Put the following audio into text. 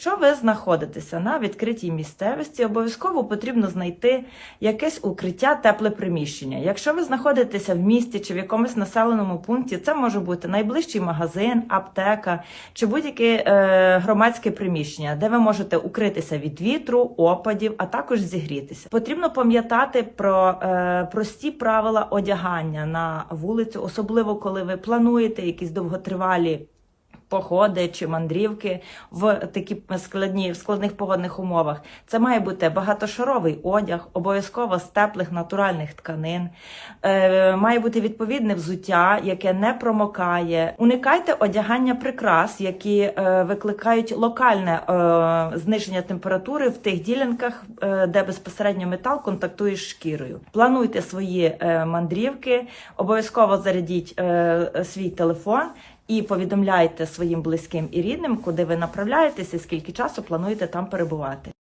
Якщо ви знаходитеся на відкритій місцевості, обов'язково потрібно знайти якесь укриття, тепле приміщення. Якщо ви знаходитеся в місті чи в якомусь населеному пункті, це може бути найближчий магазин, аптека чи будь-яке е, громадське приміщення, де ви можете укритися від вітру, опадів, а також зігрітися. Потрібно пам'ятати про е, прості правила одягання на вулицю, особливо коли ви плануєте якісь довготривалі. Походи чи мандрівки в такі складні в складних погодних умовах. Це має бути багатошаровий одяг, обов'язково з теплих натуральних тканин. Е, має бути відповідне взуття, яке не промокає. Уникайте одягання прикрас, які е, викликають локальне е, зниження температури в тих ділянках, е, де безпосередньо метал контактує з шкірою. Плануйте свої е, мандрівки, обов'язково зарядіть е, свій телефон і повідомляйте своїм близьким і рідним, куди ви направляєтеся, скільки часу плануєте там перебувати.